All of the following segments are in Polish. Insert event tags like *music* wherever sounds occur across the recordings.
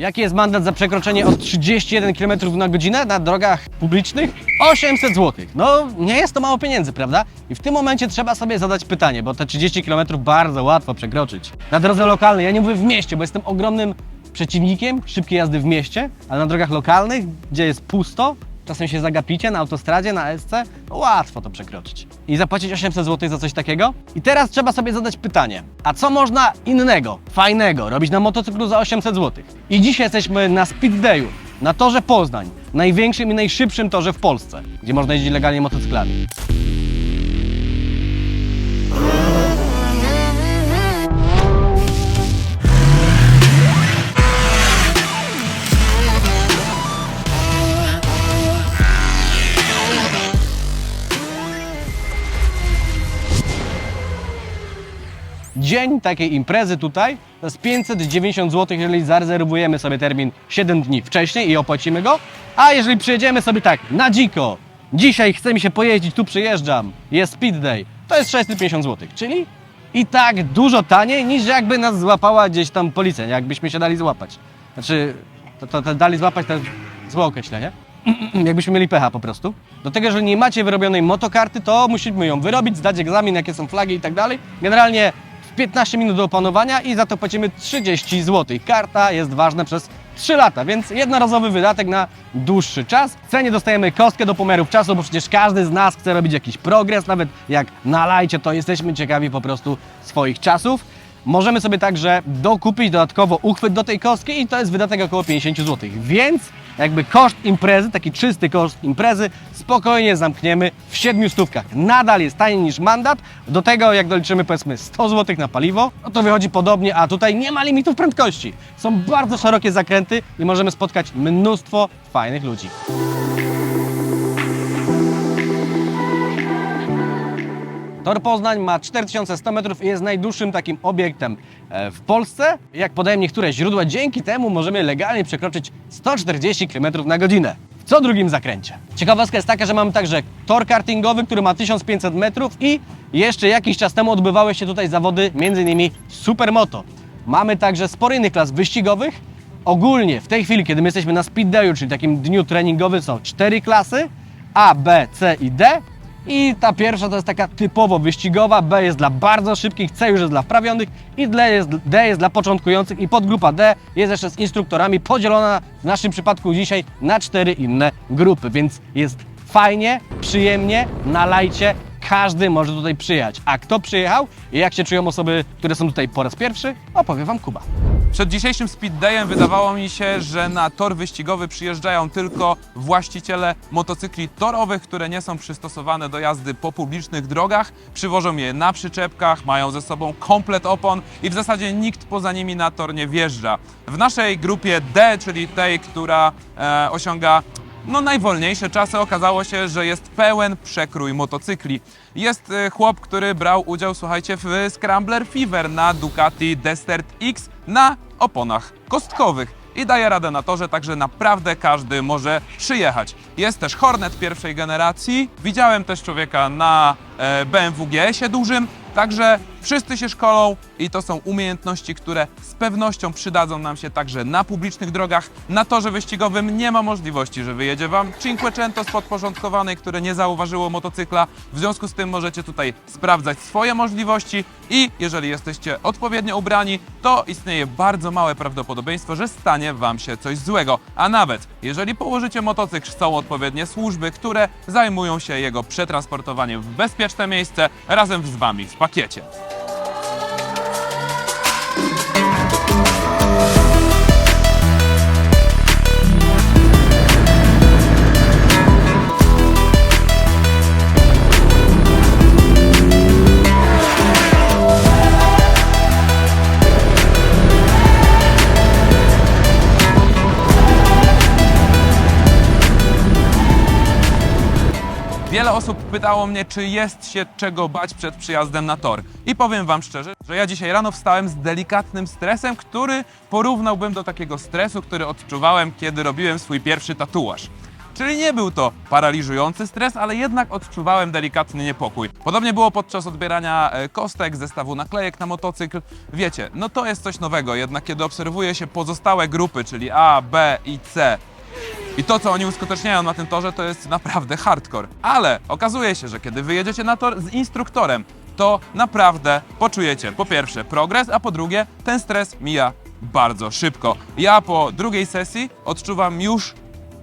Jaki jest mandat za przekroczenie od 31 km na godzinę na drogach publicznych? 800 zł. No, nie jest to mało pieniędzy, prawda? I w tym momencie trzeba sobie zadać pytanie, bo te 30 km bardzo łatwo przekroczyć. Na drodze lokalnej, ja nie mówię w mieście, bo jestem ogromnym przeciwnikiem szybkiej jazdy w mieście, ale na drogach lokalnych, gdzie jest pusto, czasem się zagapicie na autostradzie, na SC, łatwo to przekroczyć. I zapłacić 800 zł za coś takiego? I teraz trzeba sobie zadać pytanie, a co można innego, fajnego robić na motocyklu za 800 zł? I dzisiaj jesteśmy na Speed Dayu, na torze Poznań, największym i najszybszym torze w Polsce, gdzie można jeździć legalnie motocyklami. Dzień takiej imprezy tutaj to jest 590 zł, jeżeli zarezerwujemy sobie termin 7 dni wcześniej i opłacimy go. A jeżeli przyjedziemy sobie tak na dziko, dzisiaj chce mi się pojeździć, tu przyjeżdżam, jest speed day, to jest 650 zł, czyli i tak dużo taniej niż jakby nas złapała gdzieś tam policja, jakbyśmy się dali złapać. Znaczy, to, to, to dali złapać to złe określenie. *clears throat* Jakbyśmy mieli pecha po prostu. Do tego, że nie macie wyrobionej motokarty, to musimy ją wyrobić, zdać egzamin, jakie są flagi i tak dalej. Generalnie 15 minut do opanowania i za to płacimy 30 zł. Karta jest ważna przez 3 lata, więc jednorazowy wydatek na dłuższy czas. W cenie dostajemy kostkę do pomiarów czasu, bo przecież każdy z nas chce robić jakiś progres, nawet jak na lajcie, to jesteśmy ciekawi po prostu swoich czasów. Możemy sobie także dokupić dodatkowo uchwyt do tej kostki i to jest wydatek około 50 zł. Więc jakby koszt imprezy, taki czysty koszt imprezy, spokojnie zamkniemy w 7 stówkach. Nadal jest taniej niż mandat. Do tego jak doliczymy powiedzmy 100 zł na paliwo, no to wychodzi podobnie, a tutaj nie ma limitów prędkości. Są bardzo szerokie zakręty i możemy spotkać mnóstwo fajnych ludzi. Tor Poznań ma 4100 metrów i jest najdłuższym takim obiektem e, w Polsce. Jak podają niektóre źródła, dzięki temu możemy legalnie przekroczyć 140 km na godzinę w co drugim zakręcie. Ciekawostka jest taka, że mamy także tor kartingowy, który ma 1500 metrów i jeszcze jakiś czas temu odbywały się tutaj zawody m.in. Supermoto. Mamy także sporo innych klas wyścigowych. Ogólnie w tej chwili, kiedy my jesteśmy na speed dayu, czyli takim dniu treningowym, są cztery klasy A, B, C i D. I ta pierwsza to jest taka typowo wyścigowa, B jest dla bardzo szybkich, C już jest dla wprawionych i D jest, D jest dla początkujących i podgrupa D jest jeszcze z instruktorami podzielona w naszym przypadku dzisiaj na cztery inne grupy, więc jest fajnie, przyjemnie, na lajcie, każdy może tutaj przyjechać. A kto przyjechał i jak się czują osoby, które są tutaj po raz pierwszy, opowie Wam Kuba. Przed dzisiejszym speed dayem wydawało mi się, że na tor wyścigowy przyjeżdżają tylko właściciele motocykli torowych, które nie są przystosowane do jazdy po publicznych drogach. Przywożą je na przyczepkach, mają ze sobą komplet opon i w zasadzie nikt poza nimi na tor nie wjeżdża. W naszej grupie D, czyli tej, która e, osiąga no najwolniejsze czasy okazało się, że jest pełen przekrój motocykli. Jest e, chłop, który brał udział, słuchajcie, w Scrambler Fever na Ducati Desert X na oponach kostkowych. I daje radę na torze, także naprawdę każdy może przyjechać. Jest też Hornet pierwszej generacji. Widziałem też człowieka na e, BMW GS-ie dużym, także wszyscy się szkolą i to są umiejętności, które z pewnością przydadzą nam się także na publicznych drogach. Na torze wyścigowym nie ma możliwości, że wyjedzie Wam Cinquecento z podporządkowanej, które nie zauważyło motocykla. W związku z tym możecie tutaj sprawdzać swoje możliwości i jeżeli jesteście odpowiednio ubrani, to istnieje bardzo małe prawdopodobieństwo, że stanie Wam się coś złego. A nawet jeżeli położycie motocykl, są odpowiednie służby, które zajmują się jego przetransportowaniem w bezpieczne miejsce razem z Wami w pakiecie. Wiele osób pytało mnie, czy jest się czego bać przed przyjazdem na tor. I powiem Wam szczerze, że ja dzisiaj rano wstałem z delikatnym stresem, który porównałbym do takiego stresu, który odczuwałem, kiedy robiłem swój pierwszy tatuaż. Czyli nie był to paraliżujący stres, ale jednak odczuwałem delikatny niepokój. Podobnie było podczas odbierania e, kostek, zestawu naklejek na motocykl. Wiecie, no to jest coś nowego, jednak kiedy obserwuje się pozostałe grupy, czyli A, B i C, i to, co oni uskuteczniają na tym torze, to jest naprawdę hardcore. Ale okazuje się, że kiedy wyjedziecie na tor z instruktorem, to naprawdę poczujecie po pierwsze progres, a po drugie ten stres mija bardzo szybko. Ja po drugiej sesji odczuwam już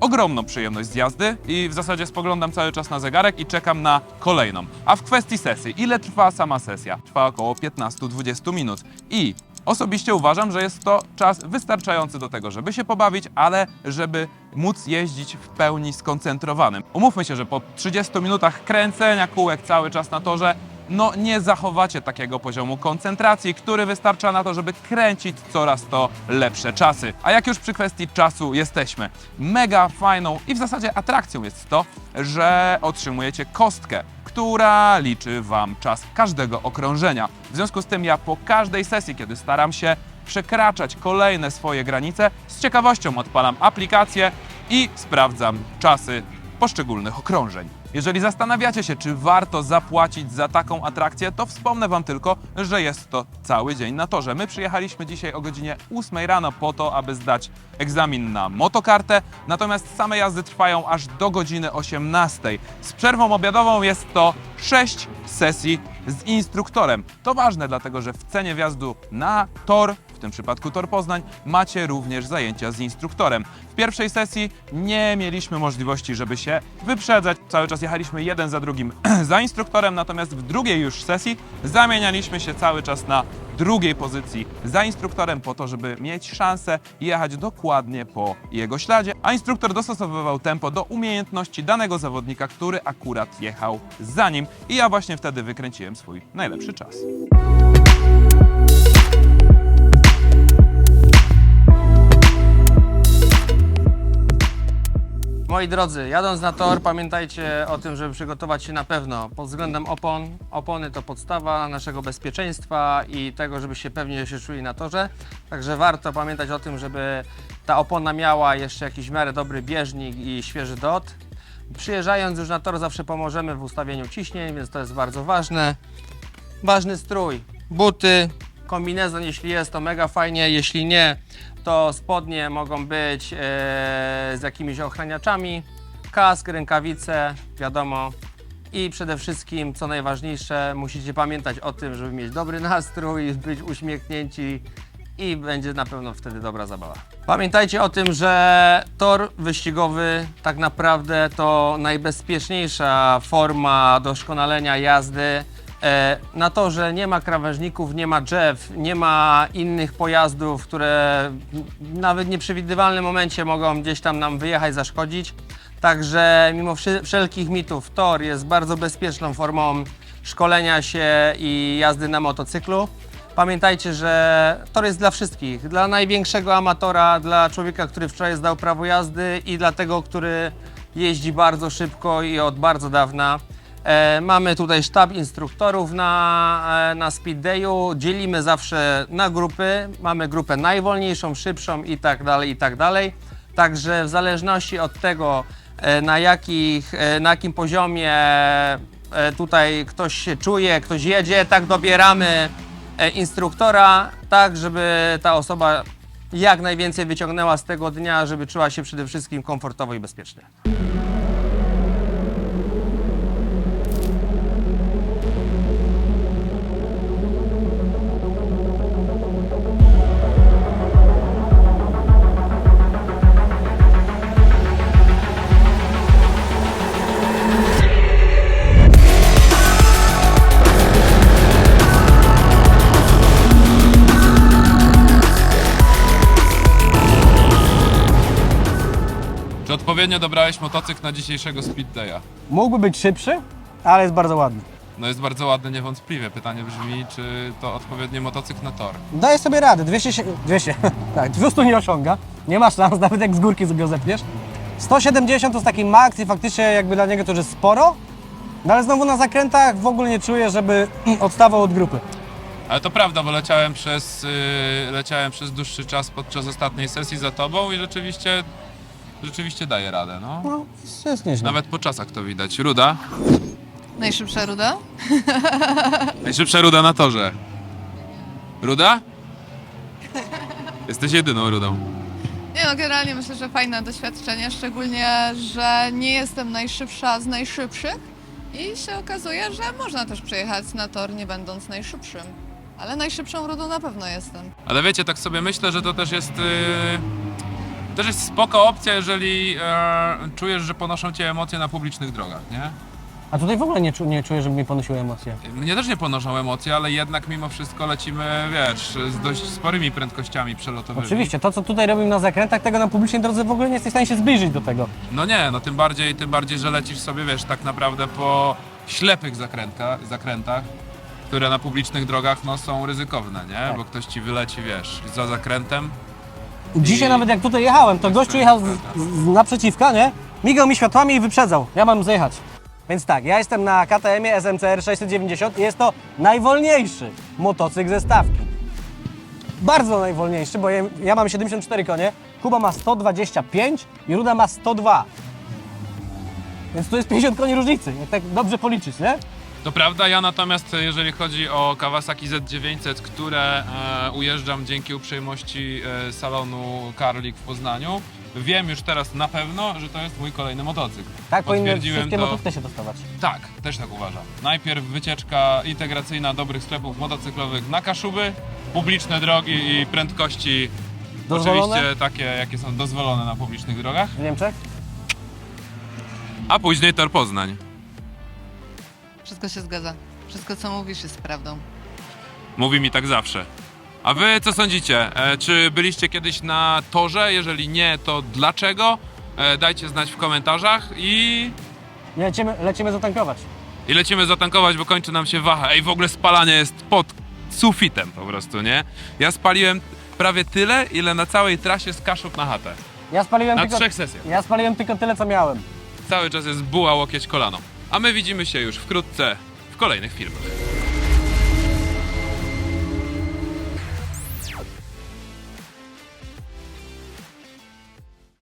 ogromną przyjemność z jazdy i w zasadzie spoglądam cały czas na zegarek i czekam na kolejną. A w kwestii sesji, ile trwa sama sesja? Trwa około 15-20 minut i Osobiście uważam, że jest to czas wystarczający do tego, żeby się pobawić, ale żeby móc jeździć w pełni skoncentrowanym. Umówmy się, że po 30 minutach kręcenia kółek cały czas na torze, no nie zachowacie takiego poziomu koncentracji, który wystarcza na to, żeby kręcić coraz to lepsze czasy. A jak już przy kwestii czasu jesteśmy, mega fajną i w zasadzie atrakcją jest to, że otrzymujecie kostkę która liczy Wam czas każdego okrążenia. W związku z tym ja po każdej sesji, kiedy staram się przekraczać kolejne swoje granice, z ciekawością odpalam aplikację i sprawdzam czasy poszczególnych okrążeń. Jeżeli zastanawiacie się, czy warto zapłacić za taką atrakcję, to wspomnę Wam tylko, że jest to cały dzień na torze. My przyjechaliśmy dzisiaj o godzinie 8 rano po to, aby zdać egzamin na motokartę, natomiast same jazdy trwają aż do godziny 18. Z przerwą obiadową jest to 6 sesji z instruktorem. To ważne, dlatego że w cenie wjazdu na tor, tym przypadku Tor Poznań, macie również zajęcia z instruktorem. W pierwszej sesji nie mieliśmy możliwości, żeby się wyprzedzać. Cały czas jechaliśmy jeden za drugim *clears throat* za instruktorem, natomiast w drugiej już sesji zamienialiśmy się cały czas na drugiej pozycji za instruktorem po to, żeby mieć szansę jechać dokładnie po jego śladzie, a instruktor dostosowywał tempo do umiejętności danego zawodnika, który akurat jechał za nim i ja właśnie wtedy wykręciłem swój najlepszy czas. Moi drodzy, jadąc na tor, pamiętajcie o tym, żeby przygotować się na pewno pod względem opon. Opony to podstawa naszego bezpieczeństwa i tego, żebyście pewnie się czuli na torze. Także warto pamiętać o tym, żeby ta opona miała jeszcze jakiś w miarę dobry bieżnik i świeży dot. Przyjeżdżając już na tor zawsze pomożemy w ustawieniu ciśnień, więc to jest bardzo ważne. Ważny strój, buty, kombinezon, jeśli jest to mega fajnie, jeśli nie, to spodnie mogą być e, z jakimiś ochraniaczami, kask, rękawice, wiadomo. I przede wszystkim, co najważniejsze, musicie pamiętać o tym, żeby mieć dobry nastrój, być uśmiechnięci i będzie na pewno wtedy dobra zabawa. Pamiętajcie o tym, że tor wyścigowy tak naprawdę to najbezpieczniejsza forma doskonalenia jazdy. E, Na torze nie ma krawężników, nie ma drzew, nie ma innych pojazdów, które w nawet nieprzewidywalnym momencie mogą gdzieś tam nam wyjechać, zaszkodzić. Także mimo wszelkich mitów, tor jest bardzo bezpieczną formą szkolenia się i jazdy na motocyklu. Pamiętajcie, że tor jest dla wszystkich. Dla największego amatora, dla człowieka, który wczoraj zdał prawo jazdy i dla tego, który jeździ bardzo szybko i od bardzo dawna. E, mamy tutaj sztab instruktorów na, e, na Speed Dayu. Dzielimy zawsze na grupy. Mamy grupę najwolniejszą, szybszą i tak dalej, i tak dalej. Także w zależności od tego, e, na, jakich, na jakim poziomie tutaj ktoś się czuje, ktoś jedzie, tak dobieramy instruktora, tak żeby ta osoba jak najwięcej wyciągnęła z tego dnia, żeby czuła się przede wszystkim komfortowo i bezpiecznie. Czy odpowiednio dobrałeś motocykl na dzisiejszego Speed Day'a? Mógłby być szybszy, ale jest bardzo ładny. No jest bardzo ładny niewątpliwie. Pytanie brzmi, czy to odpowiedni motocykl na tor? Daje sobie radę, 200, się- 200, *laughs* tak, 200 nie osiąga, nie masz szans, *laughs* nawet jak z górki go zepniesz. 170 to jest taki max i faktycznie jakby dla niego to już jest sporo, no ale znowu na zakrętach w ogóle nie czuję, żeby *clears throat* odstawał od grupy. Ale to prawda, bo leciałem przez, yy, leciałem przez dłuższy czas podczas ostatniej sesji za tobą i rzeczywiście rzeczywiście daje radę, no. No, jest, jest nieźle. Nawet po czasach to widać. Ruda? Najszybsza ruda? *laughs* Najszybsza ruda na torze. Ruda? Jesteś jedyną rudą. Nie no, generalnie myślę, że fajne doświadczenie, szczególnie, że nie jestem najszybsza z najszybszych i się okazuje, że można też przejechać na tor nie będąc najszybszym. Ale najszybszą rudą na pewno jestem. Ale wiecie, tak sobie myślę, że to też jest. Yy, też jest spoko opcja, jeżeli e, czujesz, że ponoszą cię emocje na publicznych drogach, nie? A tutaj w ogóle nie, czu, nie czuję, żeby mi ponosiły emocje. Mnie też nie ponoszą emocje, ale jednak mimo wszystko lecimy, wiesz, z dość sporymi prędkościami przelotowymi. Oczywiście, to co tutaj robimy na zakrętach, tego na publicznej drodze w ogóle nie jesteś w stanie się zbliżyć do tego. No nie, no tym bardziej, tym bardziej, że lecisz sobie, wiesz, tak naprawdę po ślepych zakrętka, zakrętach, które na publicznych drogach no, są ryzykowne, nie? Tak. Bo ktoś ci wyleci, wiesz, za zakrętem. Dzisiaj I- nawet jak tutaj jechałem, to gościu jechał z, z, naprzeciwka, nie? Migał mi światłami i wyprzedzał. Ja mam zjechać. Więc tak, ja jestem na KTM-ie SMCR 690 i jest to najwolniejszy motocykl ze stawki. Bardzo najwolniejszy, bo ja, ja mam 74 konie, Kuba ma 125 i Ruda ma 102. Więc to jest 50 koni różnicy, jak tak dobrze policzyć, nie? To prawda, ja natomiast jeżeli chodzi o Kawasaki Z900, które e, ujeżdżam dzięki uprzejmości e, salonu Karlik w Poznaniu, wiem już teraz na pewno, że to jest mój kolejny motocykl. Tak powinny Potwierdziłem wszystkie to- motocykle się dostawać. Tak, też tak uważam. Najpierw wycieczka integracyjna dobrych sklepów motocyklowych na Kaszuby, publiczne drogi i prędkości Dozwolone? oczywiście takie, jakie są dozwolone na publicznych drogach, W Niemczech? a później tor Poznań. Wszystko się zgadza. Wszystko co mówisz jest prawdą. Mówi mi tak zawsze. A wy co sądzicie? E, czy byliście kiedyś na torze? Jeżeli nie, to dlaczego? E, dajcie znać w komentarzach i, Lecimy, lecimy zatankować. i lecimy zatankować, bo kończy nam się waha. Ej, w ogóle spalanie jest pod sufitem po prostu, nie? Ja spaliłem prawie tyle, ile na całej trasie z Kaszub na chatę. Ja spaliłem, Na tylko, trzech sesjach. ja spaliłem tylko tyle, co miałem. Cały czas jest buła, łokieć, kolano. A my widzimy się już wkrótce w kolejnych filmach.